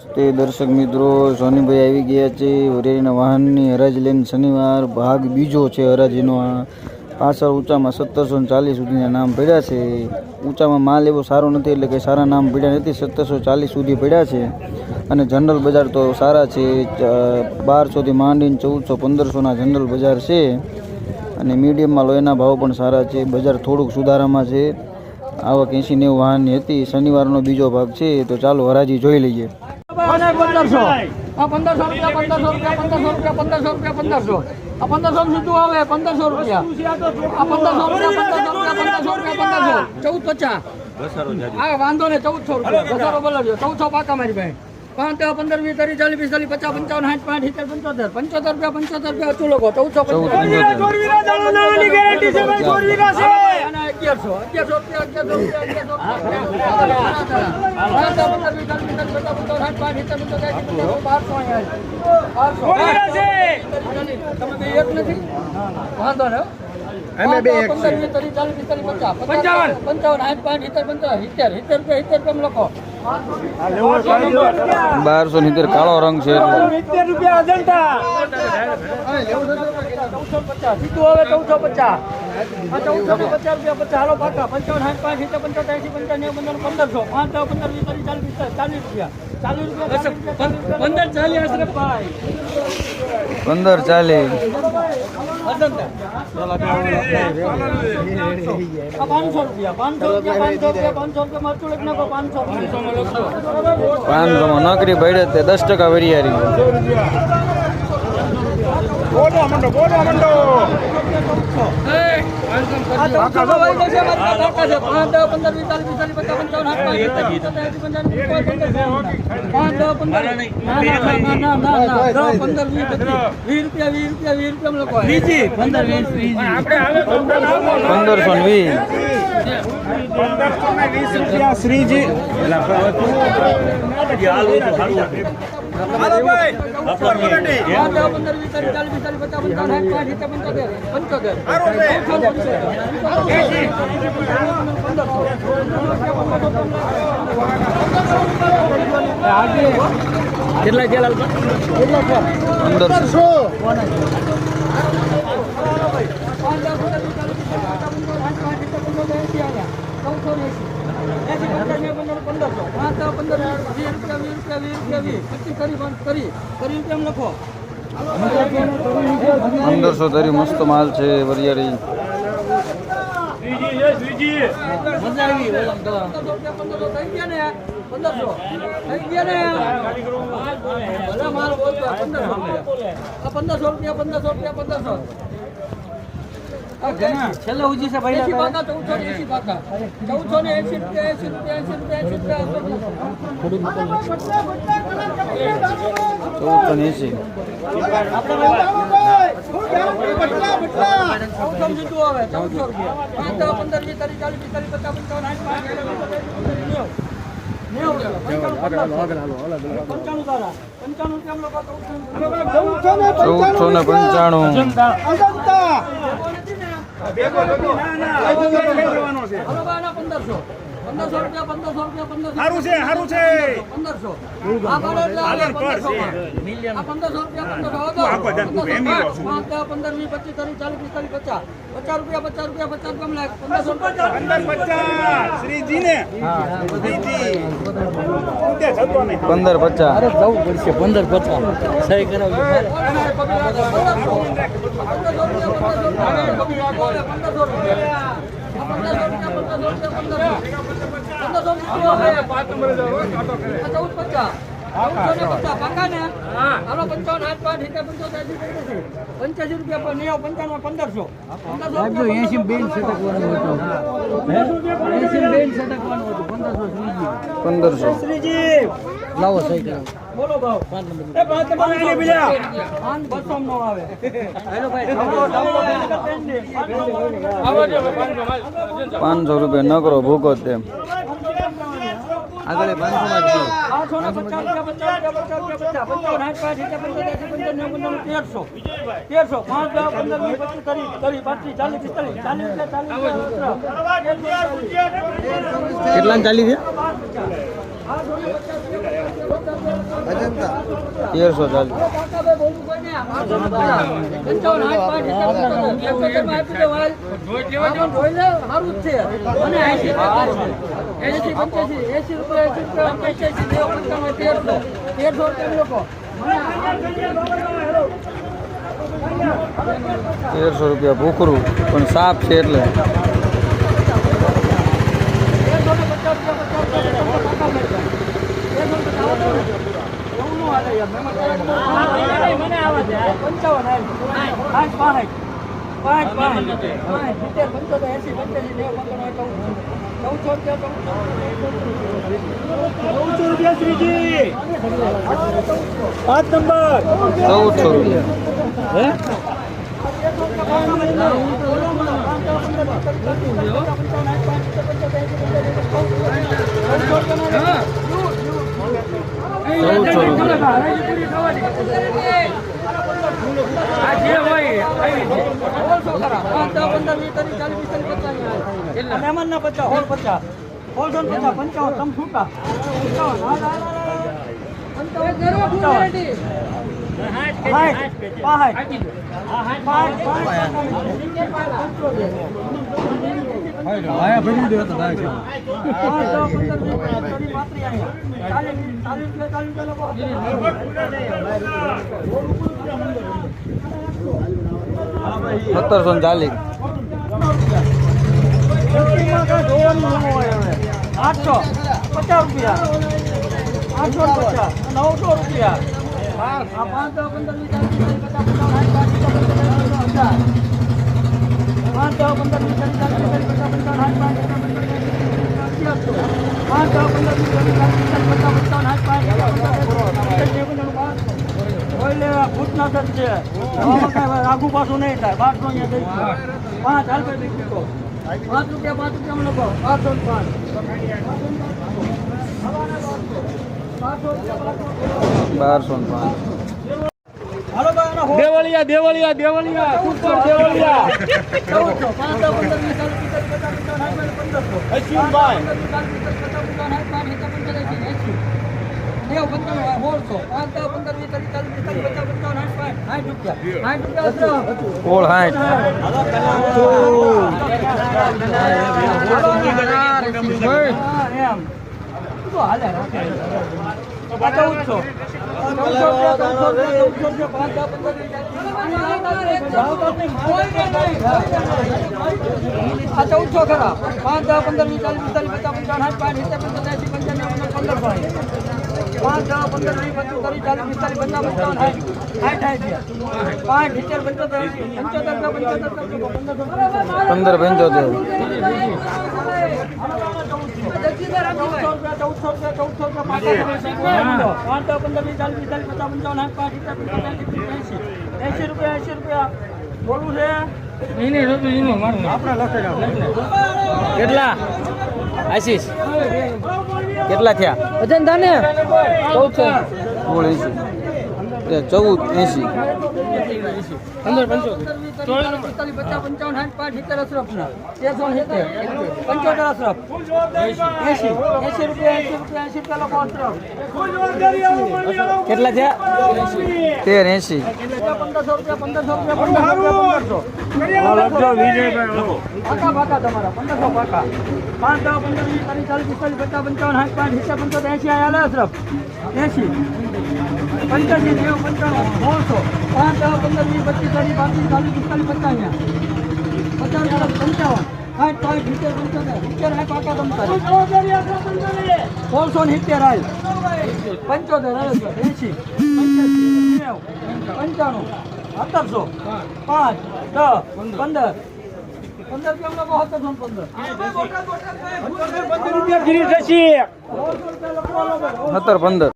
તે દર્શક મિત્રો, સોનીભાઈ આવી ગયા છે. વરેલીના વાહનની હરાજી લઈને શનિવાર ભાગ બીજો છે હરાજીનો. પાછળ ઊંચામાં સત્તરસો ચાલીસ સુધીના નામ પડ્યા છે. ઊંચામાં માલ એવો સારો નથી, એટલે કે સારા નામ પડ્યા નથી. સત્તરસો ચાલીસ સુધી પડ્યા છે. અને જનરલ બજાર તો સારા છે. બારસોથી માંડીને ચૌદસો પંદરસોના જનરલ બજાર છે. અને મીડિયમમાં લોહીના ભાવ પણ સારા છે. બજાર થોડુંક સુધારામાં છે. આવક એંસી નેવું વાહનની હતી. શનિવારનો બીજો ભાગ છે. તો ચાલો હરાજી જોઈ લઈએ. અને પંદરસો. આ પંદરસો રૂપિયા પંદરસો રૂપિયા પંદરસો રૂપિયા પંદરસો રૂપિયા પંદરસો. આ પંદરસો સીધું આવે પંદરસો રૂપિયા. આ પંદરસો રૂપિયા પંદરસો રૂપિયા પંદરસો રૂપિયા પંદરસો. ચૌદ પચાસ હા વાંધો ને ચૌદસો રૂપિયા. ઘસારો બોલાવજો. ચૌદસો પાકા મારી ભાઈ પાંચ પંદર વીસ ત્રીસ ચાલીસ પિસ્તાલીસ પચાસ પંચાવન સાઠ પાંચ સિત્તેર પંચોતેર. પંચોતેર રૂપિયા પંચોતેર રૂપિયા તું લોકો. ચૌદસો ચૌદ પંચોતેર પંચોતેર અને અગિયારસો અગિયારસો રૂપિયા અગિયારસો રૂપિયા અગિયારસો પંચાવન પંચાવન આઠ પાંચ સિત્તેર પંચાવન સિત્તેર સિત્તેર રૂપિયા સિત્તેર રૂપિયા લખો બારસો સિત્તેર કાળો રંગ છે ચૌદસો પચાસ. સીધું હવે ચૌદસો પચાસ. આ ચૌદસો પચાસ રૂપિયા પચાસ હાલો પાકા. પંચાવન સાઠ પાંચ સિત્તેર પંચોતેર એસી પંચાવન પંદર પંદરસો. પાંચ દસ પંદર વીસ ચાલીસ ચાલીસ રૂપિયા. ચાલીસ રૂપિયા પંદર ચાલીસ. ભાઈ. પંદર ચાલે પાંચસો નોકરી પડે તે દસ ટકા વરિયારી આ ચૌદસો માં વહી પંદરસો મારી પાસે કાકા છે. પાંચ, દસ, પંદર, વીસ, રૂપિયા પિસ્તાલીસ, સાઠ, પાંચ, સિત્તેર, પંચોતેર, એંસી, પંદર, વીસ, રૂપિયા રૂપિયા વીસ રૂપિયા વીસ કેટલા પંદરસો લખો પંદરસો મસ્ત માલ છે વરિયાળી. મજા આવી પંદરસો થઈ ગયા ને પંદરસો. થઈ ગયા ને રૂપિયા પંદરસો રૂપિયા પંદરસો રૂપિયા પંદરસો. છેલ્લે ઉજી છે ભાઈ એસી પાકા ચૌદસો ને એસી પાકા ચૌદસો ને એસી રૂપિયા એસી રૂપિયા એસી રૂપિયા ચૌદસો ને એસી ચૌદસો રૂપિયા પંદર વીસ તારીખ ચાલીસ પિસ્તાલીસ પચાસ પંચાવન પંચાણું ચૌદસો ને પંચાણું 1500 સારું છે સારું છે. પંદરસો. આ ભાડો એટલે પંદરસો રૂપિયા પંદરસો પંદર વીસ પચીસ ત્રીસ ચાલીસ પિસ્તાલીસ પચાસ. પચાસ રૂપિયા પચાસ રૂપિયા પચાસ રૂપિયા લાખ પંદરસો રૂપિયા. પંદર પચાસ. શ્રીજી. ને પંદર પચાસ. જવું પડશે. પંદર પચાસ. સહી કરાવજો. ચૌદ રૂપિયા પર નેવું પંદરસો પંદરસો પંદરસો લાવો સહી કરો બોલો ભાવ પાંચ નંબર પાંચ નંબર બીજા પાંચ બસો નો આવે હેલો ભાઈ પાંચસો રૂપિયા ન કરો ભૂકો તેમ આગળ પાંચસો માં તેરસો તેરસો પાંચ દસ પંદર વીસ પચીસ ત્રીસ ત્રીસ પાંત્રીસ ચાલીસ પિસ્તાલીસ ચાલીસ ચાલીસ કેટલા ચાલી છે તેરસો ચાલીસ તેરસો રૂપિયા ભૂખરું પણ સાપ છે એટલે તેરસો ને પચાસ રૂપિયા પચાસ રૂપિયા પચાસ રૂપિયા તેરસો ને પચાસ એવું ન હાલે યાર મહેમાન પંચાવન હાલ પાંચ પાંચ પાંચ પાંચ પાંચ સિત્તેર પંચોતેર એસી પંચ્યાસી નેવું પંચાવન ચૌદસો રૂપિયા શ્રીજી પાંચ નંબર ચૌદસો રૂપિયા ચૌદસો રૂપિયા મહેમાનના પચાસ હોળ પચાસ હોળસો ને પચાસ પંચાવન તમ છૂટા પંચાવન હાલ હાલ પંચાવન સાઠ પાંઠ પાંચ સત્તરસો ને ચાલીસ. આઠસો, પચાસ રૂપિયા. આઠસો પચાસ, નવસો રૂપિયા. આ પાંચ દસ પંદર પચાસ પચાસ પાંચ દસ પંદર વીસ ચાલીસ પચાસ પચાસ પાંચ પાંચ દસ પંદર વીસ ચાલીસ પચાસ પચાસ પાંચ કોઈ લેવા ભૂતના જ છે આગુ પાછું નહીં થાય બારસો અહીંયા પાંચ હાલ પાંચ રૂપિયા પાંચ રૂપિયા લોકો પાંચસો ને પાંચ બારસો પાંચ દેવળિયા દેવળિયા દેવળિયા સુપર દેવળિયા ચૌદસો પાંચ પંદર વીસ પચાસ પચાસ સાઠ પંદરસો અશ્વિનભાઈ નેવું પંચાણું સોળસો પાંચ દસ પંદર વીસ ચાલીસ ચાલીસ પિસ્તાલીસ પચાસ પંચાવન સાઠ સાઠ રૂપિયા ચૌદસો પંદર ખરા પાંચ દસ પંદર વીસ ચાલીસ પિસ્તાલીસ પચાસ પંચાવન સાઠ પાંચ એંસી પંચાણું પંદર પાંચ પાંચ દસ પંદર વીસ પચીસ ત્રીસ ચાલીસ પિસ્તાલીસ પચાસ પંચાવન સાઠ સાઠ સાઠ પાંચ સિત્તેર પંચોતેર પંચોતેર પંચોતેર પંદર પંચોતેર. એસી રૂપિયા એસી રૂપિયા બોલવું છે કેટલા? આશીષ. કેટલા થયા? વજન ધાને એ ચૌદ એંસી પંદર પંચોતેર. પિસ્તાલીસ પચાસ પંચાવન સાઠ પાંચ સિત્તેર અશરફના તેરસો સિત્તેર પંચોતેર અશરફ. એસી એસી રૂપિયા એસી રૂપિયા એસી રૂપિયા લોકો અશરફ. કેટલા છે તેર એંસી પંદરસો રૂપિયા પંદરસો રૂપિયા પંદરસો પાકા પાકા તમારા પંદરસો પાકા. પાંચ દસ પંદર વીસ ચાલીસ પિસ્તાલીસ પચાસ પંચાવન સાઠ પાંચ સિત્તેર પંચોતેર એસી આયા અશરફ. એસી પંચ્યાસી નેવું, પંચાણું સોળસો પાંચ, દસ, પંદર, વીસ, પચીસ, ત્રીસ, પાંત્રીસ, ચાલીસ, પિસ્તાલીસ પચાસ પચાસ, ચાલીસ, પંચાવન, સાઠ પાંચ સિત્તેર, પંચોતેર, સિત્તેર સાઠ પાકા સોળસો ને સિત્તેર હાલ પંચોતેર એસી પંચાણું, સત્તરસો, પાંચ, દસ, પંદર. પંદર રૂપિયા ફ્રી સત્તર પંદર.